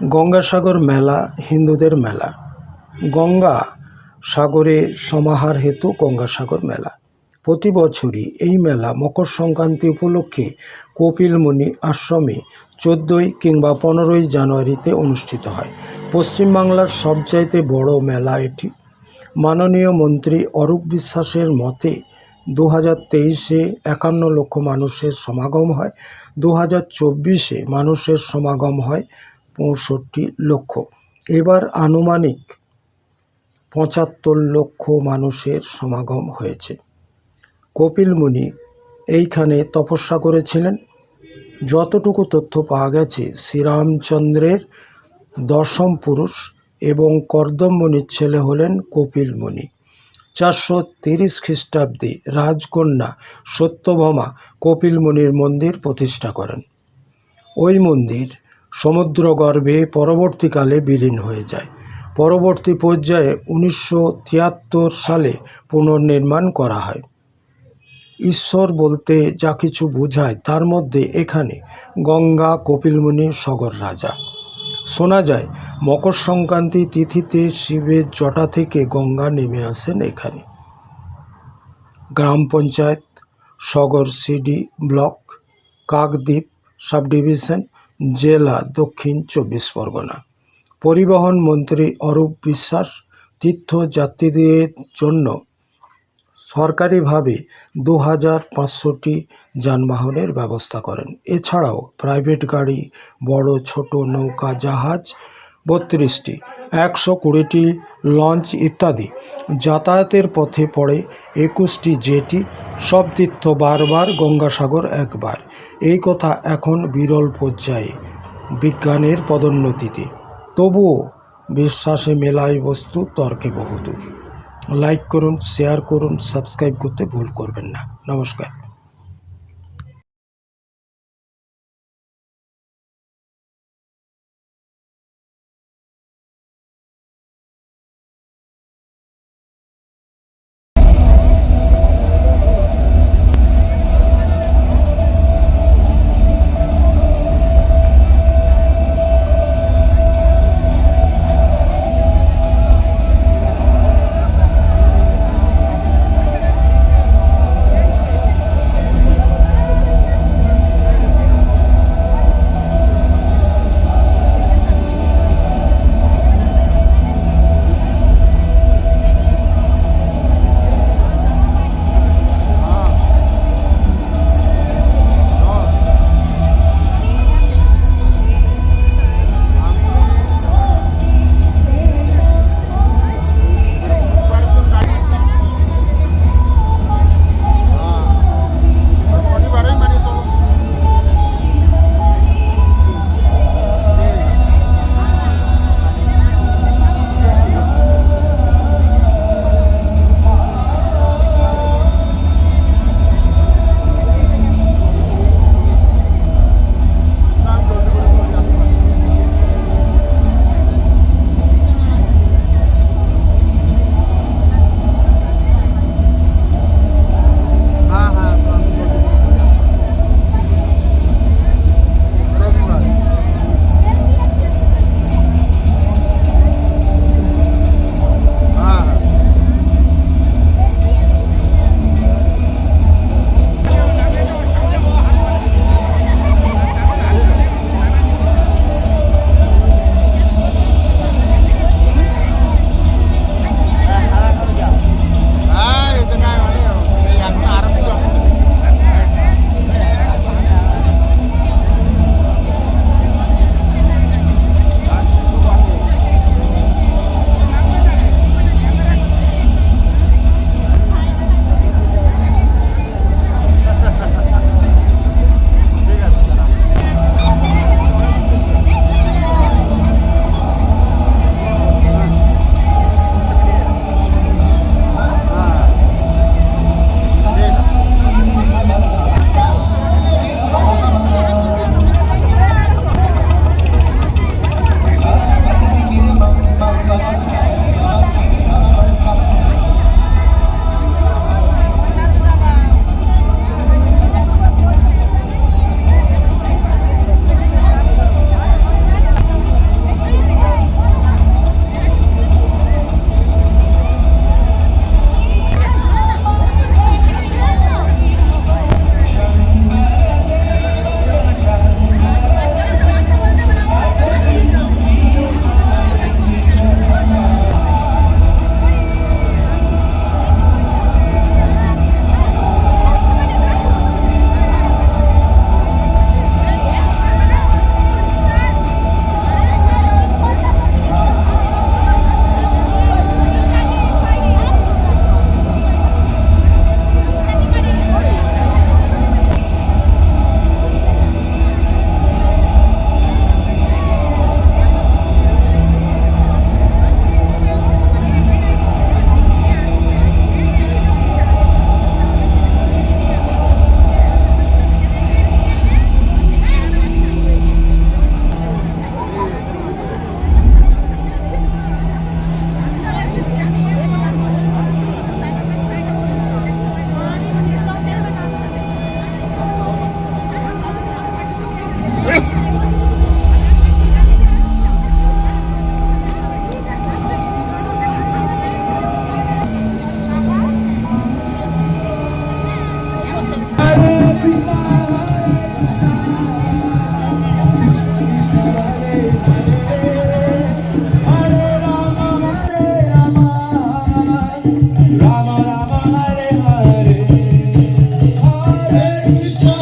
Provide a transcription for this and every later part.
গঙ্গাসাগর মেলা হিন্দুদের মেলা। গঙ্গা সাগরে সমাহার হেতু গঙ্গাসাগর মেলা। প্রতি বছরই এই মেলা মকর সংক্রান্তি উপলক্ষে কপিলমুনি আশ্রমে চোদ্দোই কিংবা পনেরোই জানুয়ারিতে অনুষ্ঠিত হয়। পশ্চিমবাংলার সবচাইতে বড় মেলা এটি। মাননীয় মন্ত্রী অরূপ বিশ্বাসের মতে দু হাজার তেইশে একান্ন লক্ষ মানুষের সমাগম হয় দু হাজার চব্বিশে মানুষের সমাগম হয় পঁয়ষট্টি লক্ষ। এবার আনুমানিক পঁচাত্তর লক্ষ মানুষের সমাগম হয়েছে। কপিল মুনি এইখানে তপস্যা করেছিলেন। যতটুকু তথ্য পাওয়া গেছে, শ্রীরামচন্দ্রের দশম পুরুষ এবং কর্দম মুনির ছেলে হলেন কপিল মুনি। চারশো তিরিশ খ্রিস্টাব্দে রাজকন্যা সত্যভামা কপিল মুনির মন্দির প্রতিষ্ঠা করেন। ওই মন্দির সমুদ্রগর্ভে পরবর্তীকালে বিলীন হয়ে যায়। পরবর্তী পর্যায়ে উনিশশো তিয়াত্তর সালে পুনর্নির্মাণ করা হয়। ঈশ্বর বলতে যা কিছু বোঝায় তার মধ্যে এখানে গঙ্গা, কপিলমুনি, সগর রাজা। শোনা যায়, মকর সংক্রান্তি তিথিতে শিবের জটা থেকে গঙ্গা নেমে আসেন এখানে। Gram panchayat, Sagar CD block, Kakdwip sub division জেলা দক্ষিণ চব্বিশ পরগনা। পরিবহন মন্ত্রী অরূপ বিশ্বাস তীর্থযাত্রীদের জন্য সরকারিভাবে দু হাজার পাঁচশোটি যানবাহনের ব্যবস্থা করেন। এছাড়াও প্রাইভেট গাড়ি, বড় ছোট নৌকা, জাহাজ বত্রিশটি, একশো কুড়িটি লঞ্চ ইত্যাদি যাতায়াতের পথে পড়ে একুশটি জেটি। সব তীর্থ বারবার গঙ্গাসাগর একবার। এই কথা এখন বিরল পর্যায়ে বিজ্ঞানের পদোন্নতিতে। তবুও বিশ্বাসে মেলায় বস্তু তর্কে বহুদূর। লাইক করুন, শেয়ার করুন, সাবস্ক্রাইব করতে ভুল করবেন না। নমস্কার।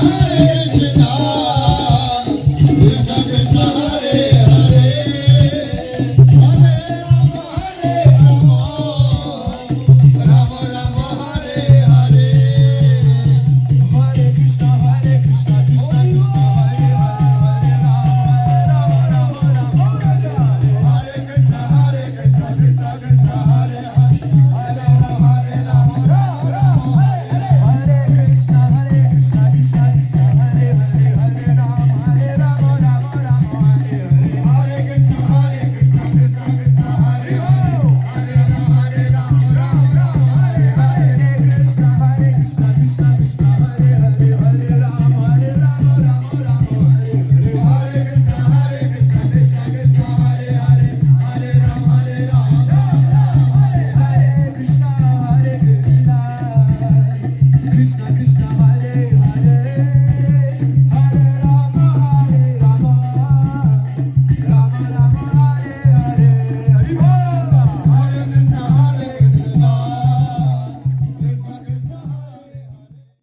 रे